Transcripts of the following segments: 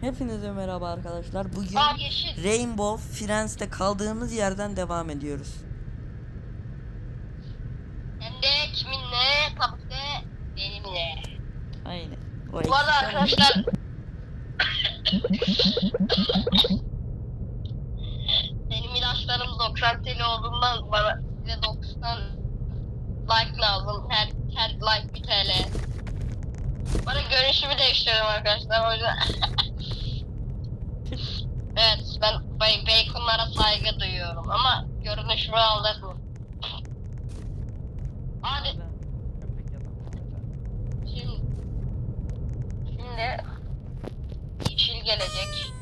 Hepinize merhaba arkadaşlar. Bugün Aa yeşil. Rainbow Friends'te kaldığımız yerden devam ediyoruz. Hem de kiminle? Tabii ki benimle. Aynen. O Bu arada arkadaşlar benim ilaçlarım 90 TL olduğundan bana size 90 like lazım. Her her like 1 TL. Bana görünüşümü değiştiriyorum arkadaşlar o yüzden. evet ben bay- baconlara saygı duyuyorum ama görünüşümü aldırma. Hadi Şimdi, şimdi yeşil gelecek.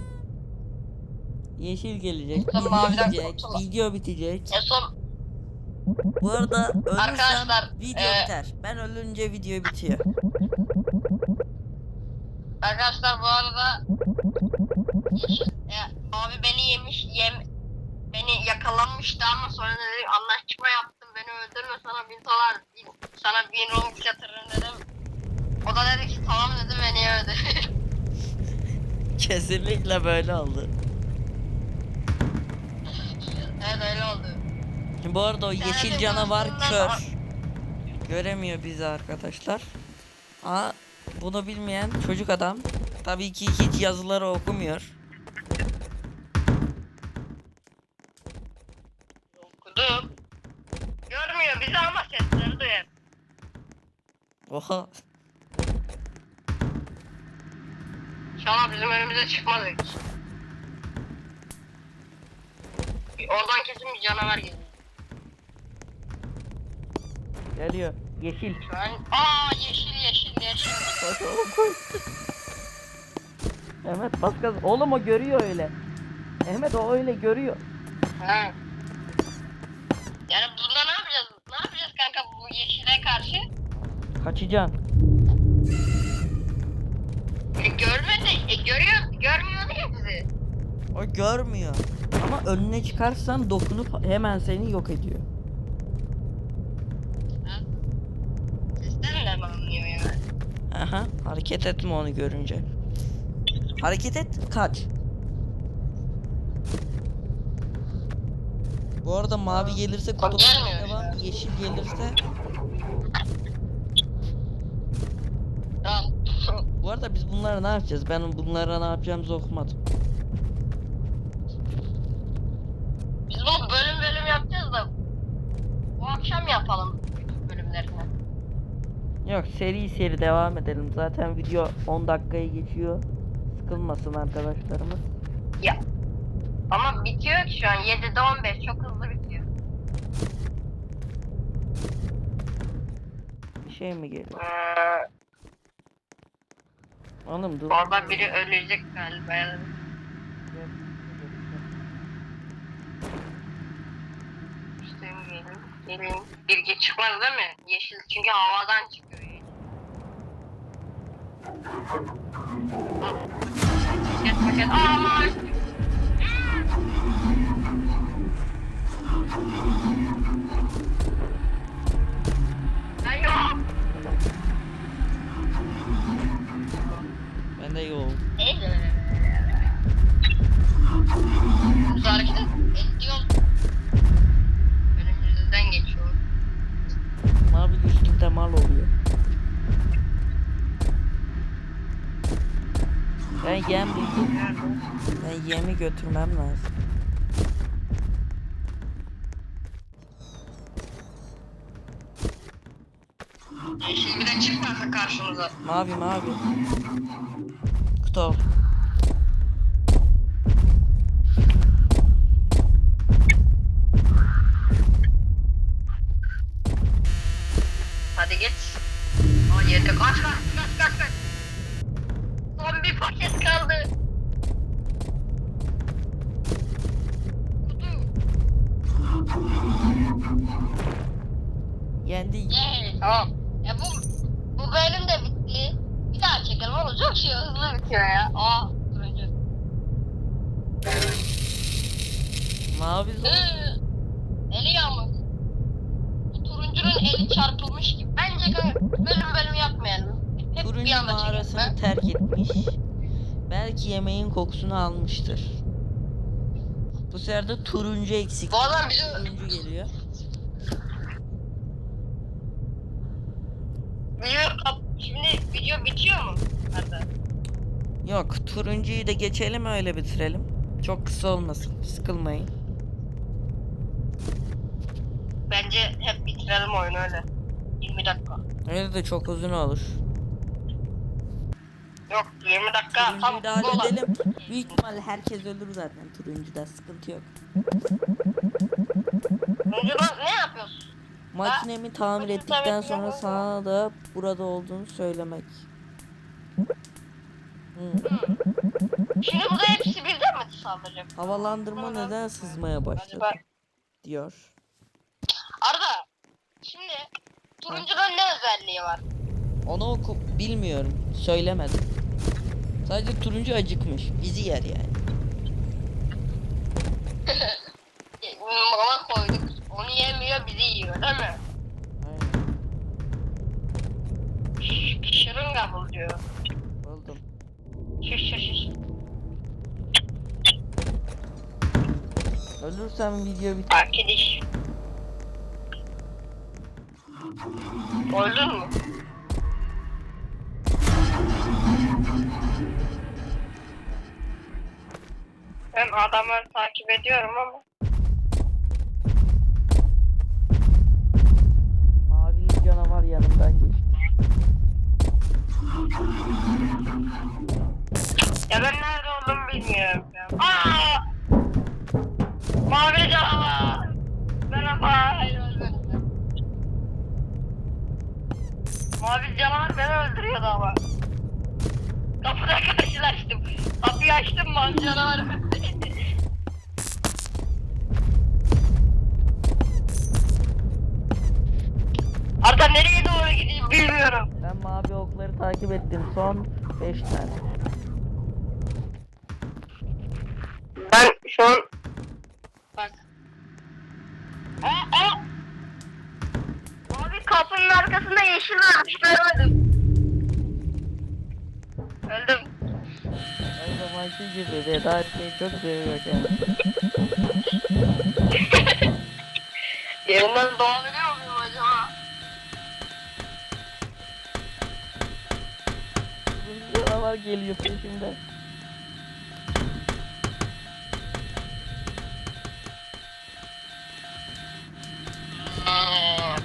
Yeşil gelecek. Video maviden bitecek. Video bitecek. En son Bu arada ölürsem Arkadaşlar, video e, biter. Ben ölünce video bitiyor. arkadaşlar bu arada yeşil, e, abi beni yemiş yem beni yakalanmıştı ama sonra dedi anlaşma yaptım beni öldürme sana bin dolar sana bin robux yatırırım dedim. O da dedi ki tamam dedi beni öldür. Kesinlikle böyle oldu. evet öyle oldu. Bu arada o yeşil canavar kör. Göremiyor bizi arkadaşlar. Aa, bunu bilmeyen çocuk adam tabii ki hiç yazıları okumuyor. Okudum. Görmüyor bizi ama sesleri duyar. Oha. İnşallah bizim önümüze çıkmaz hiç. Oradan kesin bir canavar geliyor. Geliyor. Yeşil. Şu an... Aa yeşil yeşil yeşil. Koş oğlum koş. Ahmet bas gaz. Oğlum o görüyor öyle. Ahmet o öyle görüyor. Ha. Yani bunda ne yapacağız? Ne yapacağız kanka bu yeşile karşı? Kaçacaksın. E görmedi. E görüyor. Görmüyordu ya bizi. O görmüyor. Ama önüne çıkarsan dokunup hemen seni yok ediyor. Ha? Sesten anlıyor yani? Aha. Hareket etme onu görünce. Hareket et kaç. Bu arada mavi gelirse gelmiyor devam. Yeşil gelirse. Tamam. Bu arada biz bunlara ne yapacağız? Ben bunlara ne yapacağımızı okumadım. Biz bu bölüm bölüm yapacağız da bu akşam yapalım bölümlerini. Yok seri seri devam edelim. Zaten video 10 dakikayı geçiyor. Sıkılmasın arkadaşlarımız. Ya. Ama bitiyor ki şu an 7'de 15 çok hızlı bitiyor. Bir şey mi geliyor? Ee, Oğlum dur. orada biri ölecek galiba. İşte gelin. Gelin. Bilgi çıkmaz değil mi? Yeşil çünkü havadan çıkıyor. Paket. Aa mavi. Yok. Biz hareket ediyor. Önümüzden geçiyor. Mavi üstünde mal oluyor. Ben yem buldum. Ben yemi götürmem lazım. Yeşil bir de çıkmasa karşımıza. Mavi mavi. Kutu. Hadi git. Aa yedi. Kaç kaç kaç kaç kaç. Son bir paket kaldı. Kutu. Yendik. Yay. Tamam. Ya bu bu bölüm de bitti. Bir çekelim oğlum. Çok şey hızlı bitiyor ya. Aa turuncu. Mavi zor. Hı. Eli yağmur. Bu turuncunun eli çarpılmış gibi. Bence bölüm bölüm yapmayalım. Hep bir Turuncu anda çekelim. mağarasını ha? terk etmiş. Belki yemeğin kokusunu almıştır. Bu sefer de turuncu eksik. Bu adam bizi Turuncu geliyor. video kap video bitiyor mu? Arda. Yok turuncuyu da geçelim öyle bitirelim. Çok kısa olmasın. Sıkılmayın. Bence hep bitirelim oyunu öyle. 20 dakika. Öyle de çok uzun olur. Yok 20 dakika tam Turuncuyu da bu olan. halledelim. Büyük ihtimalle herkes ölür zaten turuncuda. Sıkıntı yok. Önceden ne yapıyorsun? Makinemi tamir Bakın ettikten tabii sonra sana da burada olduğunu söylemek. Şimdi burada hepsi birden mi saldıracak? Havalandırma neden sızmaya başladı Acaba diyor. Arda şimdi turuncudan ne özelliği var? Onu oku bilmiyorum. Söylemedim. Sadece turuncu acıkmış. Bizi yer yani. E, Mama koyduk. Onu yemiyor bizi yiyor değil mi? Aynen. Ş- Şırınga bul diyor. Ölürsem video biter. Arkadaş. Öldün mü? Ben adamları takip ediyorum ama Mavili canavar yanımdan geçti. ya ben nerede olduğumu bilmiyorum. Aa! Öldürüyordu ama. Kapıda karşılaştım. Kapıyı açtım mavi canavar. Arda nereye doğru gideyim bilmiyorum. Ben mavi okları takip ettim. Son 5 tane. Ben şu an... Bak. Aa! Abi kapının arkasında yeşil varmış görmedim. Her zamanki gibi veda etmeyi çok seviyorum. Yerinden doğabiliyor muyum acaba? Bir canavar geliyor peşimden. Ha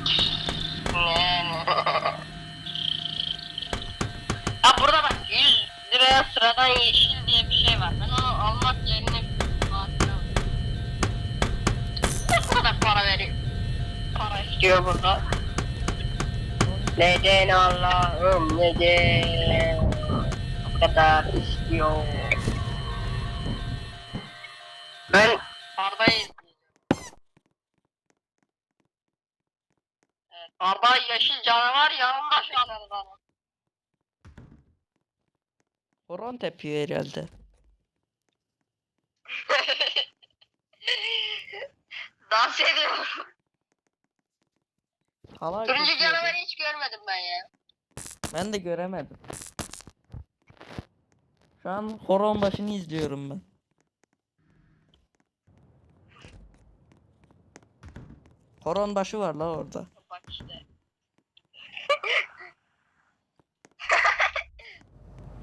burada bak 100 liraya sıradan yeşil İstiyor burada. Neden Allah'ım neden? O kadar istiyor. Ben Arda'yı izleyeceğim. Evet, Arda yeşil canavar yanımda şu an Arda'nın. Horon tepiyor herhalde. Dans ediyorum. Halay Turuncu kesiyordu. canavarı hiç görmedim ben ya. Ben de göremedim. Şu an horon başını izliyorum ben. Horon başı var la orada. Bak işte.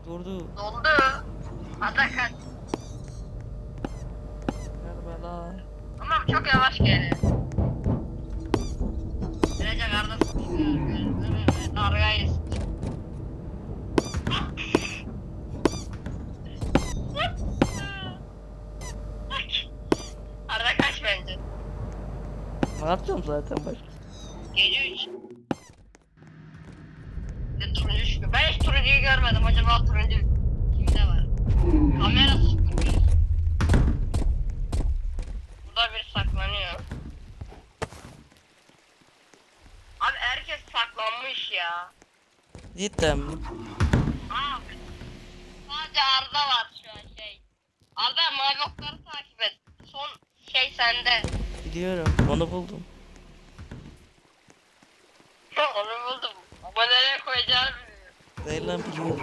Durdu. Doldu. Atakan. Kerbela. Tamam çok yavaş geliyor. Arda sıkışıyor. Argayız. Arda kaç bence? Ne yapacağım zaten başka? ya. Cidden? Aa, sadece Arda var şu an şey. Arda mavi okları takip et. Son şey sende. Biliyorum. Onu buldum. Onu buldum. Ama nereye koyacağını bilmiyorum. Değil lan biliyorum.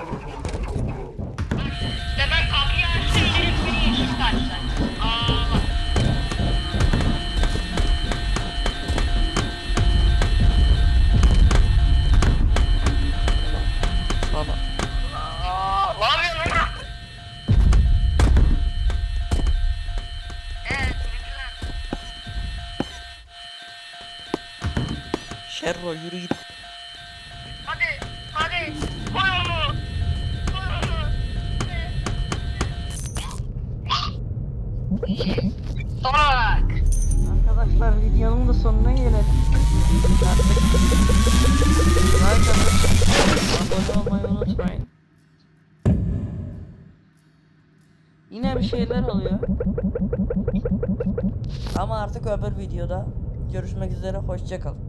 İşte ben kapıyı açtım. Benim bir yeşil taşlar. Yürü git. Hadi, hadi. Koy onu. Koy onu. Son olarak. Arkadaşlar videonun da sonuna gelelim. Like atıp abone olmayı unutmayın. Yine bir şeyler oluyor. Ama artık öbür videoda görüşmek üzere hoşçakalın.